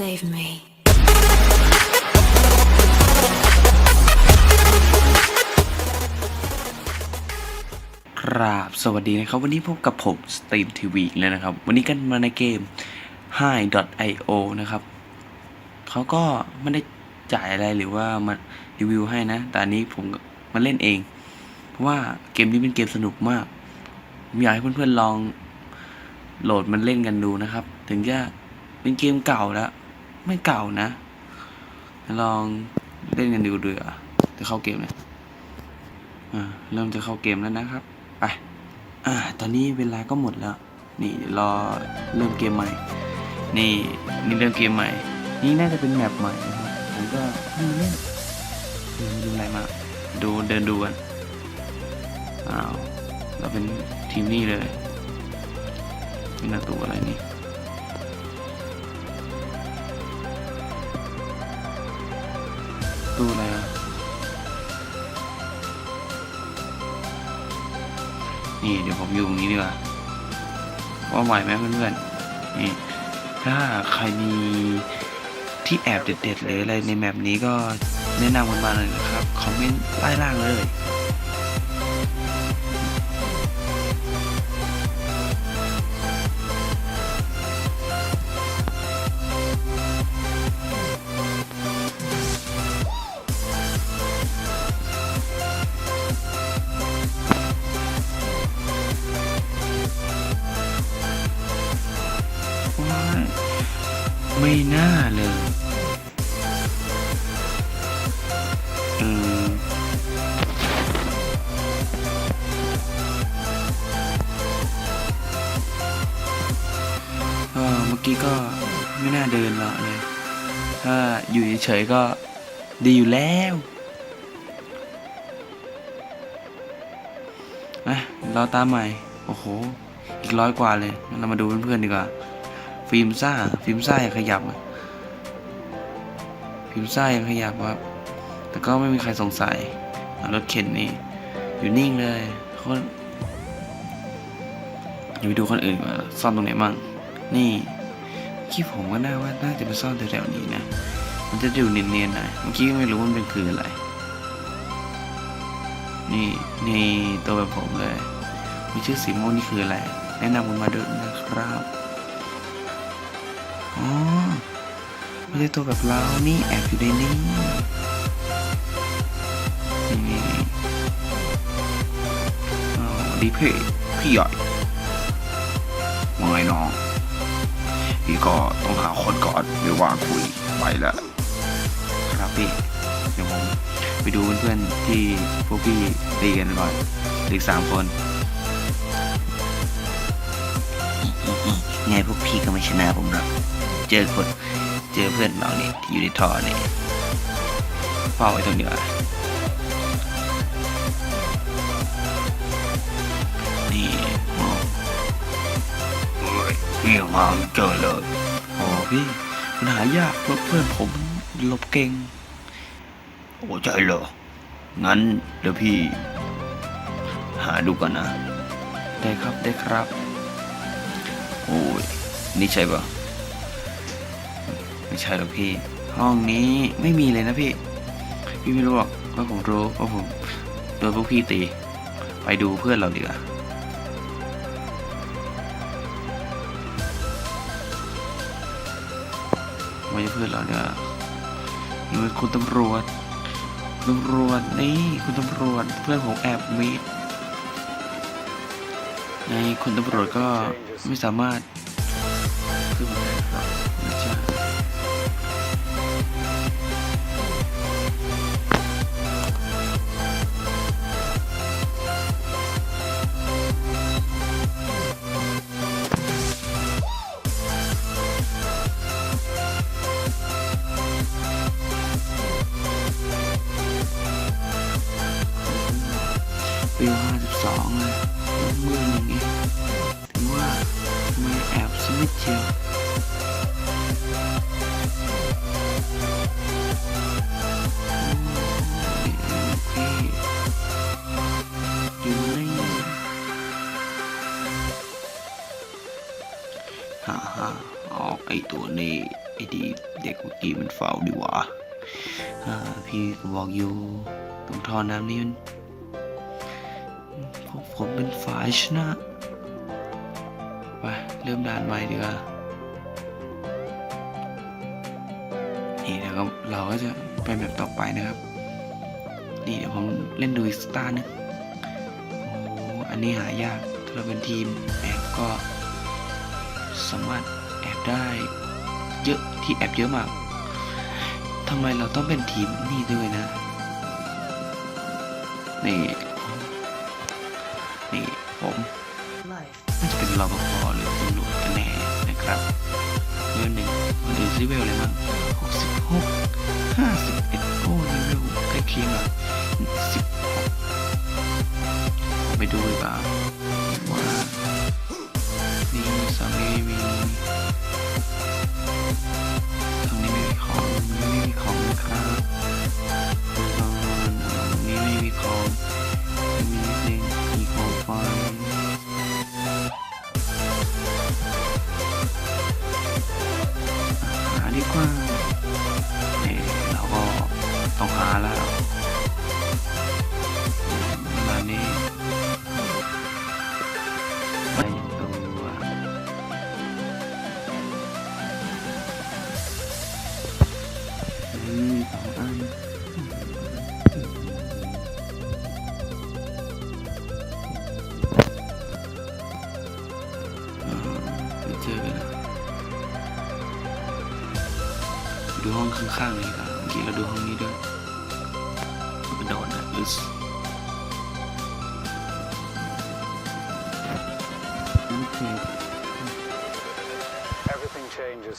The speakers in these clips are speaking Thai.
Save me. ครับสวัสดีนะครับ วันนี้พบกับผมสตรีมทีวีแล้วนะครับ วันนี้กันมาในเกม Hi.io นะครับ เขาก็ไม่ได้จ่ายอะไรหรือว่ามารีวิวให้นะ แต่อันนี้ผมมาเล่นเอง เพราะว่าเกมนี้เป็นเกมสนุกมากผมอยากให้เพื่อนๆลองโหลดมันเล่นกันดูนะครับ ถึงจะเป็นเกมเก่าแล้ว ไม่เก่านะ ลองเล่นกันดูดูอะจะเข้าเกมเลยอ่าเริ่มจะเข้าเกมแล้วนะครับ ไปอ่าตอนนี้เวลาก็หมดแล้ว นี่รอเริ่มเกมใหม่ นี่นี่เริ่มเกมใหม่ นี่น่าจะเป็นแมปใหม่นะครับผมก็ไม่รู้เล่นไม่รู้อะไรมา ดูเดินดูกันอ้าวเราเป็นทีมนี่เลยนี่นตัวอะไรนี่ ตู้อะไรอะนี่เดี๋ยวผมอยู่ตรงนี้ดีกว่าว่าไหวไหมเพื่อนๆนี่ถ้าใครมีที่แอบเด็ดๆหรืออะไรในแมปนี้ก็แนะนำกันมาเลยนะครับ คอมเมนต์ใต้ล่างเลย น่าเลยอืมก็เมื่อกี้ก็ไม่น่าเดินเลาะเลยถ้าอยู่เฉยๆก็ดีอยู่แล้วอะเราตามใหม่ โอ้โห อีกร้อยกว่าเลย เรามาดูเพื่อนๆดีกว่า ฟิล์มซ่า ฟิล์มซ่ายังขยับฟิล์มซ่ายังขยับครับ แต่ก็ไม่มีใครสงสัยรถเข็นนี่ อยู่นิ่งเลยคนอยู่ไปดูคนอื่นว่าซ่อนตรงไหนมั่งนี่คิดผมก็น่าว่าน่าจะไปซ่อนแถวๆนี้นะ มันจะอยู่เนียนๆหน่อยเมื่อกี้ไม่รู้มันเป็นคืออะไร นี่นี่ตัวแบบผมเลย มีชื่อสีม่วงนี่คืออะไร แนะนำกันมาด้วยนะครับ ไม่ใช่ตัวแบบเรา นี่แอบอยู่ในนี้นี่อ๋อดีพี่พี่ใหญ่ว่าไงน้อง พี่ก็ต้องหาคนก่อนไม่ว่างคุยไปละครับพี่ เดี๋ยวผมไปดูเพื่อนๆที่พวกพี่ตีกันก่อนอีกสามคนไงพวกพี่ก็ไม่ชนะผมหรอก เจอคน เจอเพื่อนเราเนี่ยที่อยู่ในท่อเนี่ยเฝ้าไว้ตรงนี้ว่ะนี่โอ้เฮ้ยพี่มาเจอเลยโอ้พี่มันหายากเพราะเพื่อนผมหลบเก่งโอ้ใจเหรองั้นเดี๋ยวพี่ หาดูก่อนนะ ได้ครับได้ครับ โอ้ย นี่ใช่ปะ ไม่ใช่หรอกพี่ ห้องนี้ไม่มีเลยนะพี่ พี่ไม่รู้หรอกว่าผมรู้ว่าผมโดนพวกพี่ตี ไปดูเพื่อนเราดีกว่าไม่ใช่เพื่อนเราเนี่ยนี่มันคุณตำรวจตำรวจนี่คุณตำรวจเพื่อนผมแอบมีดในคุณตำรวจก็ไม่สามารถิชียวอืมพี่อยู่นี่ฮ่าฮ่าออกไอตัวนี้ไอดีเด็กเมื่อกี้มันเฝ้าดีหวะพี่ก็บอกอยู่ตรงท่อน้ำนี่มันผมเป็นฝ่ายชนะ เริ่มด่านใหม่ดีกว่านี่เดี๋ยวก็เราก็จะไปแบบต่อไปนะครับ นี่เดี๋ยวผมเล่นดูอีกสตาร์นึงโอ้อันนี้หายากถ้าเราเป็นทีมแอบก็สามารถแอบได้เยอะที่แอบเยอะมากทำไมเราต้องเป็นทีมนี่ด้วยนะ นี่ นี่ผมน่าจะเป็นรปภ หนึ่งคนอื่ซิเวลอะไรมั้งหกสิบหกห้าสิบเอ็ดโอ้ยเร็วใกล้เคียงอะสิบหกไปดูดีกว่า นี่เราก็ต้องหาแล้วเวลานี้ไม่ตัวอืมสองอัน ข้างๆนี้ครับเมื่อกี้เราดูห้องนี้ด้วยกระโดดนะลึกโอเค Everything changes.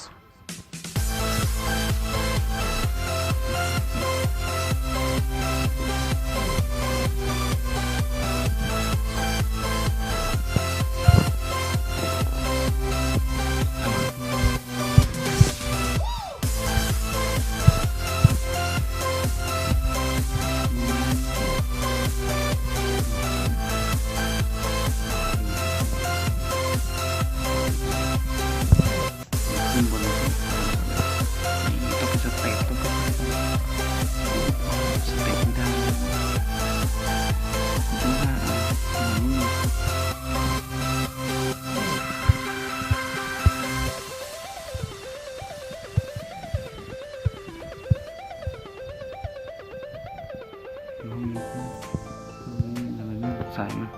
ทำไมไม่ใส่มัน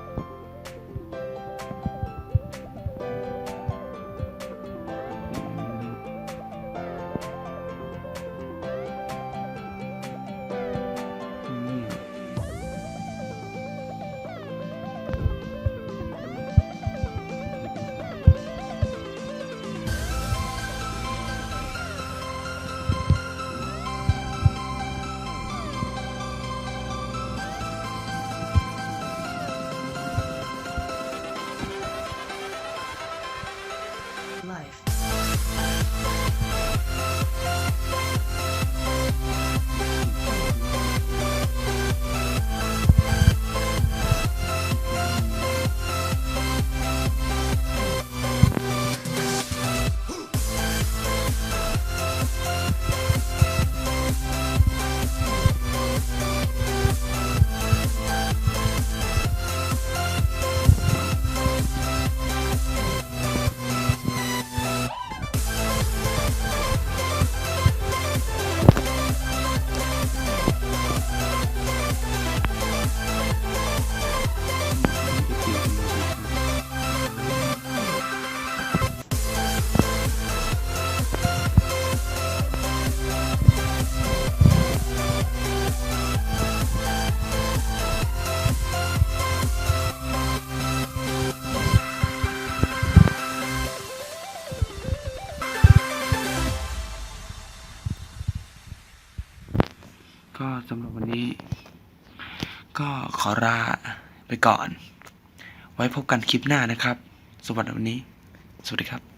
อลาไปก่อน ไว้พบกันคลิปหน้านะครับ สวัสดีวันนี้ สวัสดีครับ